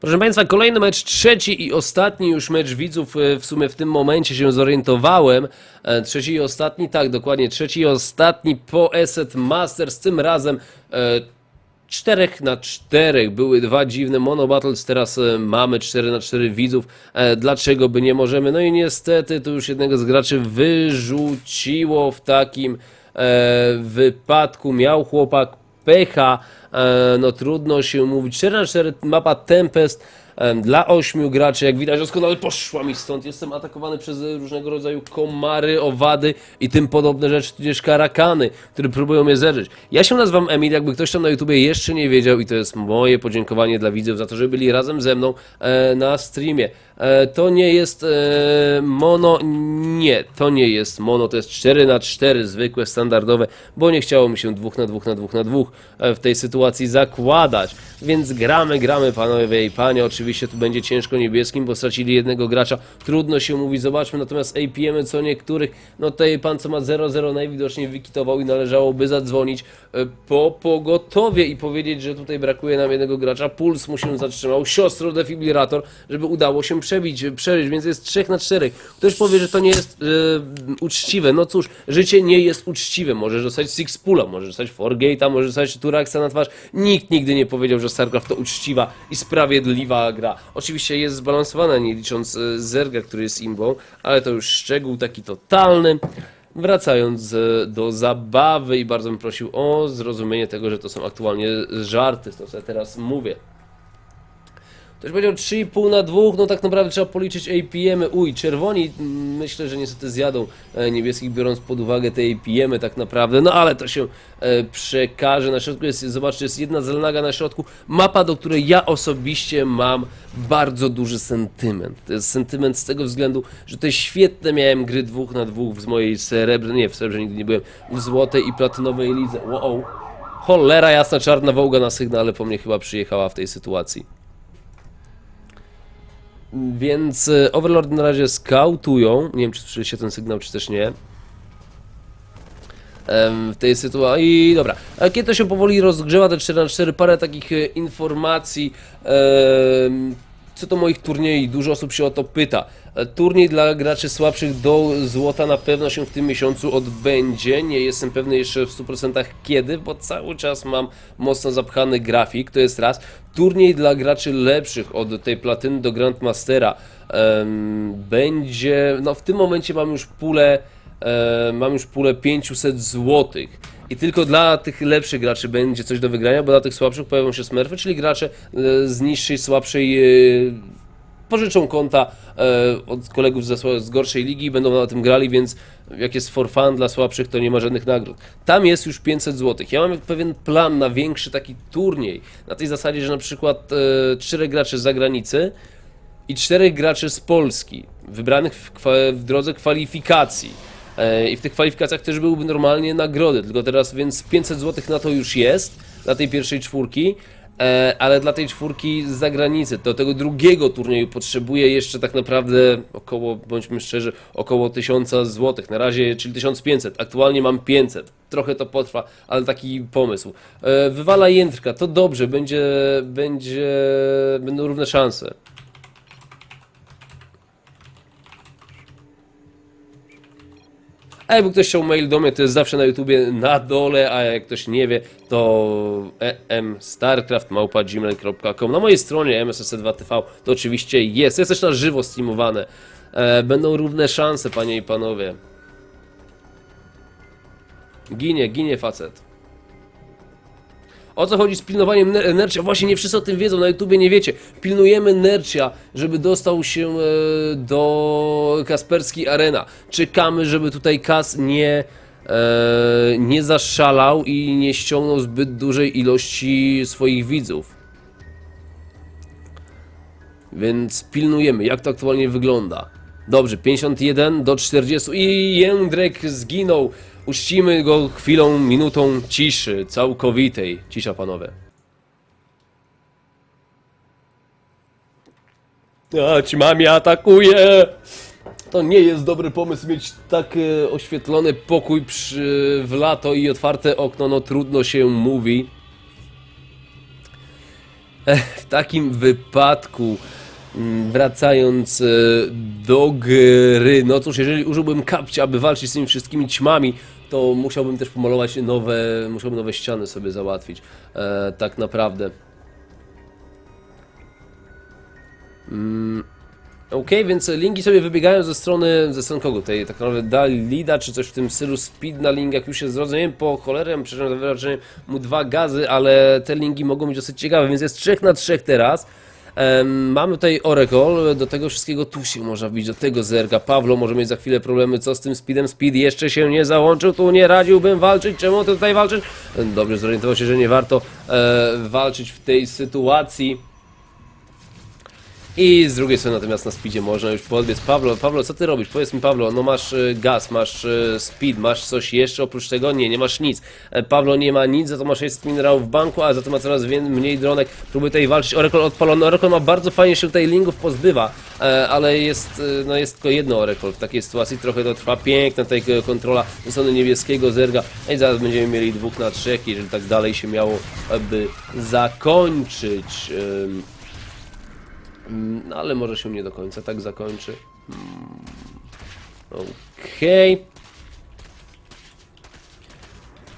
Proszę Państwa, kolejny mecz, trzeci i ostatni już mecz widzów. e, W sumie w tym momencie się zorientowałem. E, Trzeci i ostatni, tak, dokładnie, trzeci i ostatni po Asset Masters. Tym razem e, 4 na 4 były dwa dziwne mono battles, teraz e, mamy 4 na 4 widzów. E, Dlaczego by nie możemy? No i niestety tu już jednego z graczy wyrzuciło w takim e, wypadku. Miał chłopak pecha, e, no trudno się mówić. 4 na 4 mapa Tempest dla 8 graczy, jak widać doskonale poszła mi stąd. Jestem atakowany przez różnego rodzaju komary, owady i tym podobne rzeczy, tudzież karakany, które próbują mnie zerzyć. Ja się nazywam Emil, jakby ktoś tam na YouTubie jeszcze nie wiedział i to jest moje podziękowanie dla widzów za to, że byli razem ze mną e, na streamie. E, to nie jest e, mono, nie, to nie jest mono, to jest 4 na 4 zwykłe, standardowe, bo nie chciało mi się 2 na 2 na 2 na 2 e, w tej sytuacji zakładać, więc gramy, gramy panowie i panie, oczywiście tu będzie ciężko niebieskim, bo stracili jednego gracza, trudno się mówi, zobaczmy natomiast APM co niektórych, no tutaj pan co ma 0-0 najwidoczniej wykitował i należałoby zadzwonić e, po pogotowie i powiedzieć, że tutaj brakuje nam jednego gracza, puls mu się zatrzymał, siostro defibrillator, żeby udało się przebić, przeżyć, więc jest 3 na 4. Ktoś powie, że to nie jest e, uczciwe. No cóż, życie nie jest uczciwe. Możesz dostać Six Pula, możesz dostać Forgate'a, możesz dostać Turaxa na twarz. Nikt nigdy nie powiedział, że StarCraft to uczciwa i sprawiedliwa gra. Oczywiście jest zbalansowana, nie licząc e, Zerga, który jest imbą, ale to już szczegół taki totalny. Wracając e, do zabawy i bardzo bym prosił o zrozumienie tego, że to są aktualnie żarty, to co ja teraz mówię. Ktoś powiedział 3,5 na 2, no tak naprawdę trzeba policzyć APM-y. Uj, czerwoni mm, myślę, że niestety zjadą e, niebieskich, biorąc pod uwagę te APM-y tak naprawdę, no ale to się e, przekaże. Na środku jest, zobaczcie, jest jedna zelnaga na środku, mapa, do której ja osobiście mam bardzo duży sentyment. To jest sentyment z tego względu, że te świetne miałem gry dwóch na dwóch z mojej srebrnej, nie, w srebrze nigdy nie byłem, w złotej i platynowej lidze. Wow. Cholera jasna, czarna wołga na sygnale po mnie chyba przyjechała w tej sytuacji. Więc e, Overlord na razie skautują. Nie wiem, czy słyszy się ten sygnał, czy też nie. W tej sytuacji. I dobra. A Kiedy to się powoli rozgrzewa, te 4 na 4 parę takich e, informacji. em, Co do moich turniejów, dużo osób się o to pyta. E, Turniej dla graczy słabszych do złota na pewno się w tym miesiącu odbędzie. Nie jestem pewny jeszcze w 100% kiedy, bo cały czas mam mocno zapchany grafik. To jest raz. Turniej dla graczy lepszych od tej platyny do Grandmastera em, będzie. No w tym momencie mam już pulę. E, mam już pulę 500 złotych. I tylko dla tych lepszych graczy będzie coś do wygrania, bo dla tych słabszych pojawią się smurfy, czyli gracze e, z niższej, słabszej e, pożyczą konta e, od kolegów z gorszej ligi i będą na tym grali, więc jak jest for fun dla słabszych, to nie ma żadnych nagród. Tam jest już 500 zł. Ja mam pewien plan na większy taki turniej, na tej zasadzie, że na przykład czterech graczy z zagranicy i czterech graczy z Polski, wybranych w, w drodze kwalifikacji. E, I w tych kwalifikacjach też byłyby normalnie nagrody, tylko teraz więc 500 zł na to już jest, dla tej pierwszej czwórki, e, ale dla tej czwórki z zagranicy, do tego drugiego turnieju potrzebuję jeszcze tak naprawdę około, bądźmy szczerzy, około 1000 zł. Na razie, czyli 1500, aktualnie mam 500. Trochę to potrwa, ale taki pomysł. E, Wywala jędrka, to dobrze, będzie, będzie, będą równe szanse. A jakby ktoś chciał mail do mnie, to jest zawsze na YouTubie na dole, a jak ktoś nie wie, to emstarcraft.gmail.com Na mojej stronie mss2tv to oczywiście jest. Jest też na żywo streamowane. E, będą równe szanse, panie i panowie. Ginie, ginie facet. O co chodzi z pilnowaniem ner- Nercia? Właśnie nie wszyscy o tym wiedzą, na YouTubie nie wiecie. Pilnujemy Nercia, żeby dostał się e, do Kasperski Arena. Czekamy, żeby tutaj Kas nie, e, nie zaszalał i nie ściągnął zbyt dużej ilości swoich widzów. Więc pilnujemy, jak to aktualnie wygląda. Dobrze, 51 do 40 i Jędrek zginął. Uczcimy go chwilą, minutą ciszy, całkowitej. Cisza, panowie. A, ci mamie atakuje! To nie jest dobry pomysł mieć tak e, oświetlony pokój przy, w lato i otwarte okno, no trudno się mówi. W takim wypadku, mm, wracając e, do gry, no cóż, jeżeli użyłbym kapcia, aby walczyć z tymi wszystkimi ćmami, to musiałbym też pomalować nowe, musiałbym nowe ściany sobie załatwić, e, tak naprawdę. Okej, więc linki sobie wybiegają ze strony, ze strony kogo tutaj, tak naprawdę Dalida, czy coś w tym stylu, Speed na lingach już jest zrozumiałem po cholerę, przecież wrażenie mu dwa gazy, ale te linki mogą być dosyć ciekawe, więc jest 3 na 3 teraz. Mamy tutaj Oracle, do tego wszystkiego tu się można wbić, do tego zerga. Pawlo może mieć za chwilę problemy, co z tym speedem? Speed jeszcze się nie załączył, tu nie radziłbym walczyć, czemu ty tutaj walczysz? Dobrze, zorientował się, że nie warto e, walczyć w tej sytuacji. I z drugiej strony natomiast na speedzie można już podbiec. Pawlo, Pawlo, co ty robisz? Powiedz mi Pawlo, no masz y, gaz, masz y, speed, masz coś jeszcze oprócz tego? Nie, nie masz nic. E, Pawlo nie ma nic, za to ma 600 minerałów w banku, a za to ma coraz mniej dronek. Próbuje tutaj walczyć. Oracle odpalony. Oracle ma bardzo fajnie się tutaj lingów pozbywa, e, ale jest, y, no jest tylko jedno Oracle w takiej sytuacji. Trochę to trwa. Piękna tutaj e, kontrola ze strony niebieskiego zerga. No I zaraz będziemy mieli dwóch na trzech, jeżeli tak dalej się miało by zakończyć. Ale może się nie do końca tak zakończy. Mm, Okej.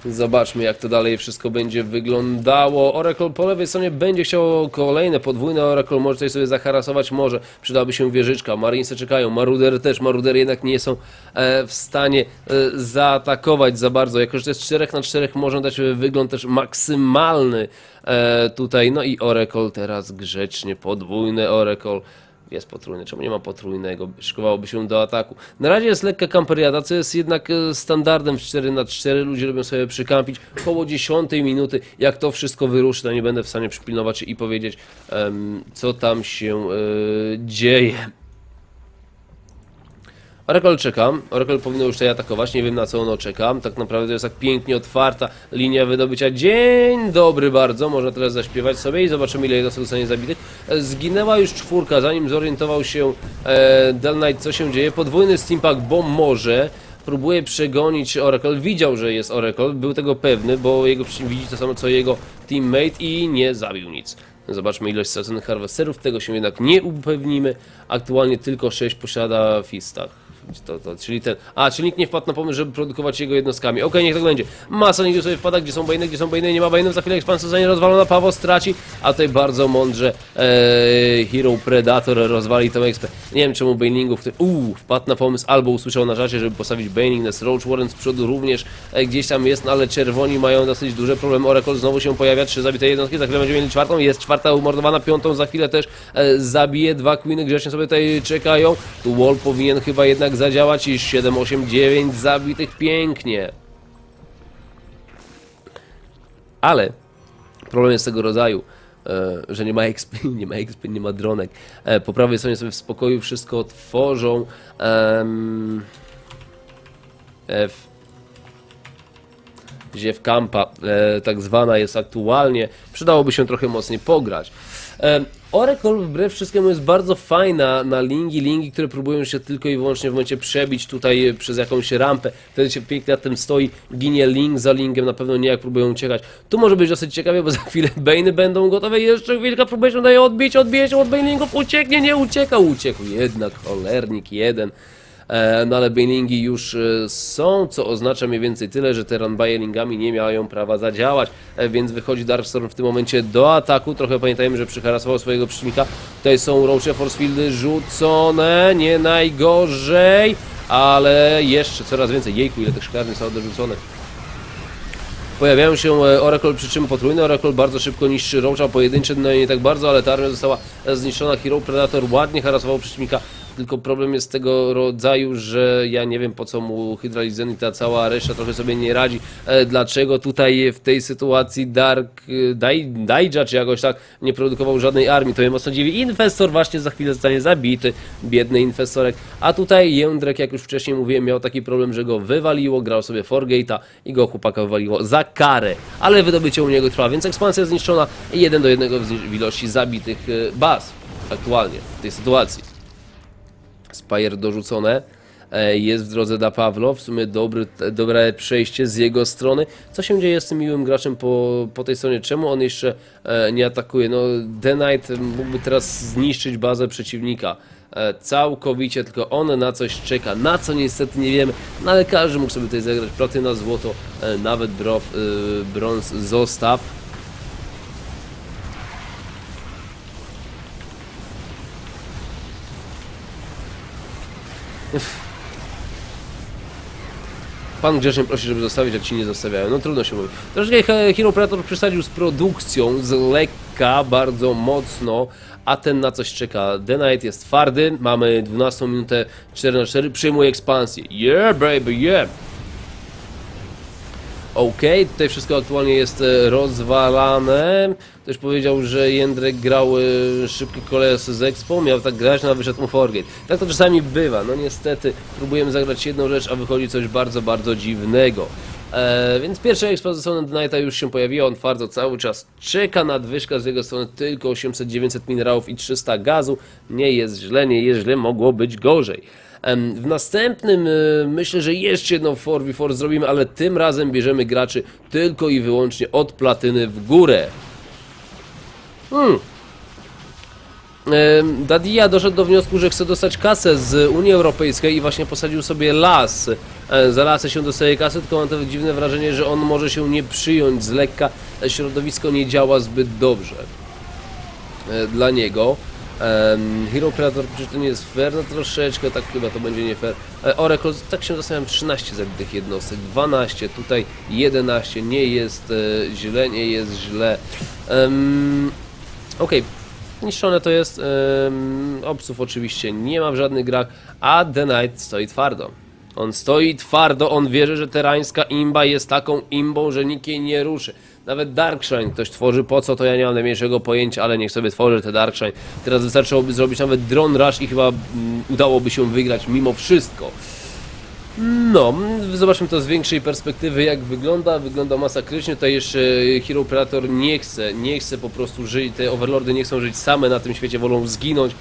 Zobaczmy jak to dalej wszystko będzie wyglądało. Oracle po lewej stronie będzie chciało kolejne podwójne Oracle, może tutaj sobie zaharasować, może przydałaby się wieżyczka. Marinesy czekają, Marudery też, Marudery jednak nie są e, w stanie e, zaatakować za bardzo. Jako, że to jest 4 na 4 można dać wygląd też maksymalny e, tutaj. No i Oracle teraz grzecznie, podwójne Oracle. Jest potrójny, czemu nie ma potrójnego? Szykowałoby się do ataku. Na razie jest lekka kamperiada, co jest jednak e, standardem w 4 na 4 Ludzie lubią sobie przykampić koło 10 minuty. Jak to wszystko wyruszy, to nie będę w stanie przypilnować i powiedzieć, co tam się e, dzieje. Oracle czekam. Oracle powinno już tutaj atakować. Nie wiem na co ono czeka. Tak naprawdę to jest tak pięknie otwarta linia wydobycia. Dzień dobry bardzo. Można teraz zaśpiewać sobie i zobaczymy ile jednostek zostanie zabitych. E, Zginęła już czwórka, zanim zorientował się e, Del Knight co się dzieje. Podwójny steampack, bo może. Próbuje przegonić Oracle. Widział, że jest Oracle. Był tego pewny, bo jego widzi to samo co jego teammate i nie zabił nic. Zobaczmy ilość straconych harvesterów, tego się jednak nie upewnimy. Aktualnie tylko 6 posiada Fistach. To, to, czyli ten. A, czyli nikt nie wpadł na pomysł, żeby produkować jego jednostkami. Okej, niech tak będzie. Masa nigdy sobie wpada, gdzie są bajny, gdzie są bajny, nie ma bajnów, za chwilę ekspansja zostanie rozwalona, Paweł straci, a tutaj bardzo mądrze e, Hero Predator rozwali tą ekspę. Nie wiem czemu Banelingów, który uuu, wpadł na pomysł, albo usłyszał na czacie, żeby postawić Baneling, Ness Roach Warren z przodu również e, gdzieś tam jest, no ale czerwoni mają dosyć duże problemy. Oracle znowu się pojawia, trzy zabite jednostki, za chwilę będziemy mieli czwartą, jest czwarta umordowana, piątą za chwilę też e, zabije, dwa Queeny grzecznie sobie tutaj czekają. Tu Wall powinien chyba jednak zadziałać i 7, 8, 9 zabitych pięknie. Ale problem jest tego rodzaju, e, że nie ma expy, nie ma expy, nie ma dronek. E, po prawej stronie sobie w spokoju wszystko tworzą. F Ziew Kampa, e, tak zwana jest aktualnie. Przydałoby się trochę mocniej pograć. Oracle wbrew wszystkiemu jest bardzo fajna na lingi, lingi, które próbują się tylko i wyłącznie w momencie przebić tutaj e, przez jakąś rampę. Wtedy się pięknie nad tym stoi, ginie link za linkiem, na pewno nie jak próbują uciekać. Tu może być dosyć ciekawie, bo za chwilę Bane będą gotowe. Jeszcze chwilkę próbuje się daje odbić, odbije się od Banelingów, ucieknie, nie ucieka, uciekł. Jednak cholernik jeden. E, No ale bailingi już e, są, co oznacza mniej więcej tyle, że te runbailingami nie mają prawa zadziałać, e, więc wychodzi Darkstorm w tym momencie do ataku. Trochę pamiętajmy, że przyharasował swojego przeciwnika. Tutaj są Roache Forcefieldy rzucone, nie najgorzej, ale jeszcze coraz więcej. Jejku, ile tych szklarni są dorzucone. Pojawiają się Oracle, przy czym potrójny Oracle bardzo szybko niszczy Roacha, pojedynczy no nie tak bardzo, ale ta armia została zniszczona. Hero Predator ładnie harasował przeciwnika, tylko problem jest tego rodzaju, że ja nie wiem po co mu Hydralizen i ta cała reszta trochę sobie nie radzi. E, dlaczego tutaj w tej sytuacji Dark e, Dai- Daija czy jakoś tak nie produkował żadnej armii, to mnie mocno dziwi. Inwestor właśnie za chwilę zostanie zabity, biedny inwestorek, a tutaj Jędrek, jak już wcześniej mówiłem, miał taki problem, że go wywaliło, grał sobie Forgate'a i go chłopaka wywaliło za karę, ale wydobycie u niego trwa, więc ekspansja zniszczona i jeden do jednego w ilości zabitych e, baz aktualnie w tej sytuacji. Spire dorzucone. e, jest w drodze dla Pawlo. W sumie dobry, dobre przejście z jego strony. Co się dzieje z tym miłym graczem po, po tej stronie? Czemu on jeszcze e, nie atakuje? No, The Knight mógłby teraz zniszczyć bazę przeciwnika. E, całkowicie, tylko on na coś czeka. Na co niestety nie wiemy, no ale każdy mógł sobie tutaj zagrać. Platyna, złoto, nawet brąz zostaw. Pan grzecznie prosi, żeby zostawić, jak ci nie zostawiają. No trudno się mówi. Troszkę He- Hero Predator przesadził z produkcją, z lekka, bardzo mocno, a ten na coś czeka. The Knight jest twardy, mamy 12 minutę 4 na 4 przyjmuje ekspansję. Yeah baby, yeah! Okej, tutaj wszystko aktualnie jest e, rozwalane. Ktoś powiedział, że Jędrek grał e, szybki koles z Expo, miał tak grać, no a wyszedł mu Forgate. Tak to czasami bywa, no niestety próbujemy zagrać jedną rzecz, a wychodzi coś bardzo, bardzo dziwnego. E, więc pierwsza strony Knighta już się pojawiła, on twardo cały czas czeka nadwyżka z jego strony, tylko 800-900 minerałów i 300 gazu. Nie jest źle, nie jest źle, mogło być gorzej. W następnym e, myślę, że jeszcze jedną 4v4 zrobimy, ale tym razem bierzemy graczy tylko i wyłącznie od platyny w górę. Hmm. Dadia doszedł do wniosku, że chce dostać kasę z Unii Europejskiej i właśnie posadził sobie las. E, Za lasę się dostaje kasę, tylko mam to dziwne wrażenie, że on może się nie przyjąć z lekka. Środowisko nie działa zbyt dobrze e, dla niego. Em, Hero Predator przecież to nie jest fair, no troszeczkę, tak chyba to będzie nie fair. E, Oracle, tak się zastanawiam, 13 zabitych jednostek, 12, tutaj 11, nie jest e, źle, nie jest źle. Um, Okej, niszczone to jest, em, obców oczywiście nie ma w żadnych grach, a The Knight stoi twardo. On stoi twardo, on wierzy, że terańska imba jest taką imbą, że nikt jej nie ruszy. Nawet Darkshine ktoś tworzy, po co to ja nie mam najmniejszego pojęcia, ale niech sobie tworzy te Darkshine. Teraz wystarczyłoby zrobić nawet Drone Rush i chyba mm, udałoby się wygrać mimo wszystko. No, mm, zobaczmy to z większej perspektywy, jak wygląda. Wygląda masakrycznie. Tutaj jeszcze Hero Predator nie chce, nie chce po prostu żyć, te Overlordy nie chcą żyć same na tym świecie, wolą zginąć.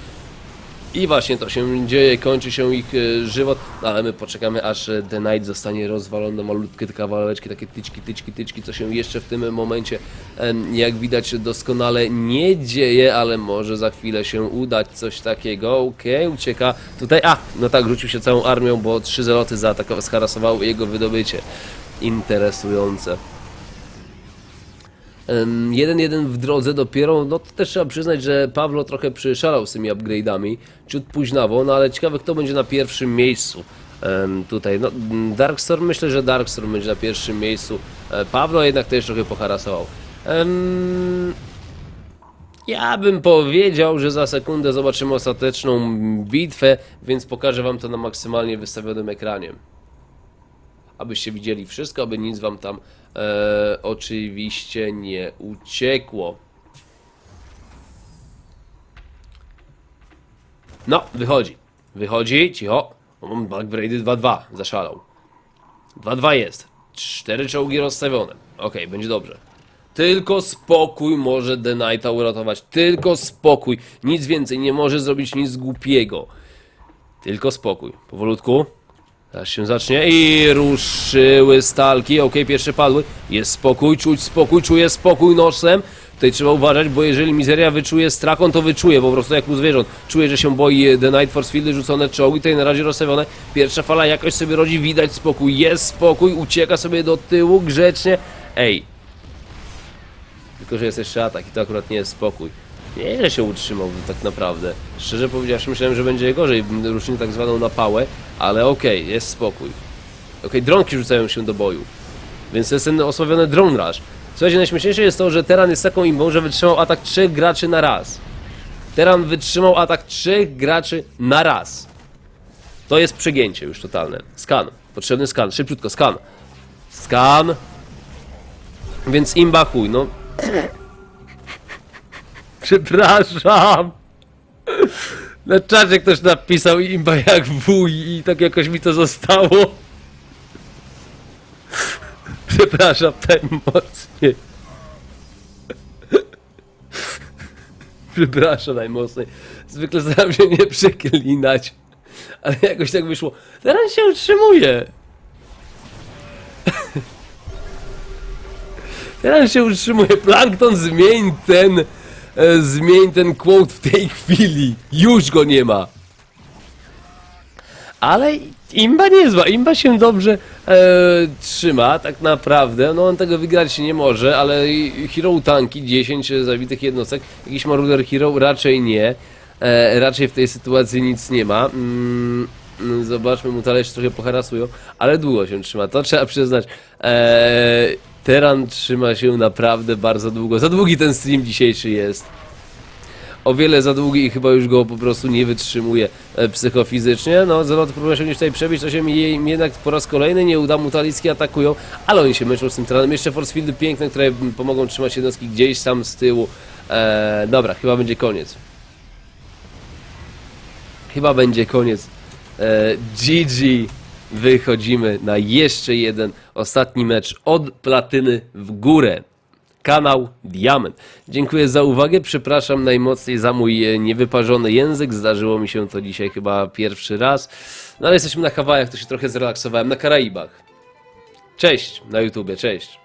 I właśnie to się dzieje, kończy się ich e, żywot, no ale my poczekamy aż e, The Knight zostanie rozwalony malutkie te kawałeczki, takie tyczki, tyczki, tyczki, co się jeszcze w tym momencie, jak widać doskonale nie dzieje, ale może za chwilę się udać coś takiego, okej, ucieka tutaj, a, no tak, rzucił się całą armią, bo trzy zeloty zaatakowały, scharasowały jego wydobycie. Interesujące. Em, 1-1 w drodze dopiero, no to też trzeba przyznać, że Pawlo trochę przyszalał z tymi upgrade'ami, ciut późnawo, no ale ciekawe kto będzie na pierwszym miejscu tutaj, no Darkstorm, myślę, że Darkstorm będzie na pierwszym miejscu, e, Pawlo jednak też trochę poharasował. Ja bym powiedział, że za sekundę zobaczymy ostateczną bitwę, więc pokażę wam to na maksymalnie wystawionym ekranie abyście widzieli wszystko, aby nic wam tam e, oczywiście nie uciekło. No, wychodzi. Wychodzi, cicho. O, Mam Blackbraidy 2-2, zaszalał. 2-2 jest. Cztery czołgi rozstawione. Okej, będzie dobrze. Tylko spokój może The Knighta uratować. Tylko spokój. Nic więcej. Nie może zrobić nic głupiego. Tylko spokój. Powolutku. Aż się zacznie i ruszyły stalki. Ok, pierwsze padły. Jest spokój, czuć spokój, czuję spokój nosem. Tutaj trzeba uważać, bo jeżeli mizeria wyczuje strach, on to wyczuje po prostu jak u zwierząt. Czuje, że się boi The Night Force Fieldy, rzucone czołgi, tutaj na razie rozstawione. Pierwsza fala jakoś sobie rodzi, widać spokój, jest spokój, ucieka sobie do tyłu grzecznie. Ej. Tylko, że jest jeszcze atak i to akurat nie jest spokój. Nieźle się utrzymał tak naprawdę. Szczerze powiedziawszy, myślałem, że będzie gorzej. Ruszyli tak zwaną napałę, ale okej, jest spokój. Okej, dronki rzucają się do boju. Więc jest ten osławiony drone rush. Słuchajcie, najśmieszniejsze jest to, że Teran jest taką imbą, że wytrzymał atak trzech graczy na raz. Teran wytrzymał atak trzech graczy na raz. To jest przegięcie już totalne. Skan. Potrzebny skan. Szybciutko, skan. Skan. Więc imba chuj, no. Przepraszam. Na czacie ktoś napisał imba jak wuj i tak jakoś mi to zostało. Przepraszam najmocniej. Przepraszam najmocniej. Zwykle staram się nie przeklinać. Ale jakoś tak wyszło. Teraz się utrzymuje. Teraz się utrzymuje. Plankton, zmień ten. E, zmień ten quote w tej chwili. Już go nie ma. Ale imba nie jest zła. Imba się dobrze e, trzyma, tak naprawdę. No on tego wygrać nie może, ale Hero tanki, 10 zabitych jednostek. Jakiś Maruder Hero raczej nie. E, raczej w tej sytuacji nic nie ma. Mm, zobaczmy, mu talerz trochę poharasują, ale długo się trzyma, to trzeba przyznać. E, Teran trzyma się naprawdę bardzo długo. Za długi ten stream dzisiejszy jest o wiele za długi i chyba już go po prostu nie wytrzymuje e, psychofizycznie. No, Zelot próbuje się gdzieś tutaj przebić, to się jej- jednak po raz kolejny nie uda, mutalicki atakują, ale oni się męczą z tym teranem. Jeszcze force fieldy piękne, które pomogą trzymać jednostki gdzieś tam z tyłu. E, dobra, chyba będzie koniec. Chyba będzie koniec. E, GG. Wychodzimy na jeszcze jeden ostatni mecz od platyny w górę. Kanał Diament. Dziękuję za uwagę. Przepraszam najmocniej za mój e, niewyparzony język. Zdarzyło mi się to dzisiaj chyba pierwszy raz. No ale jesteśmy na Hawajach, to się trochę zrelaksowałem. Na Karaibach. Cześć na YouTubie, cześć.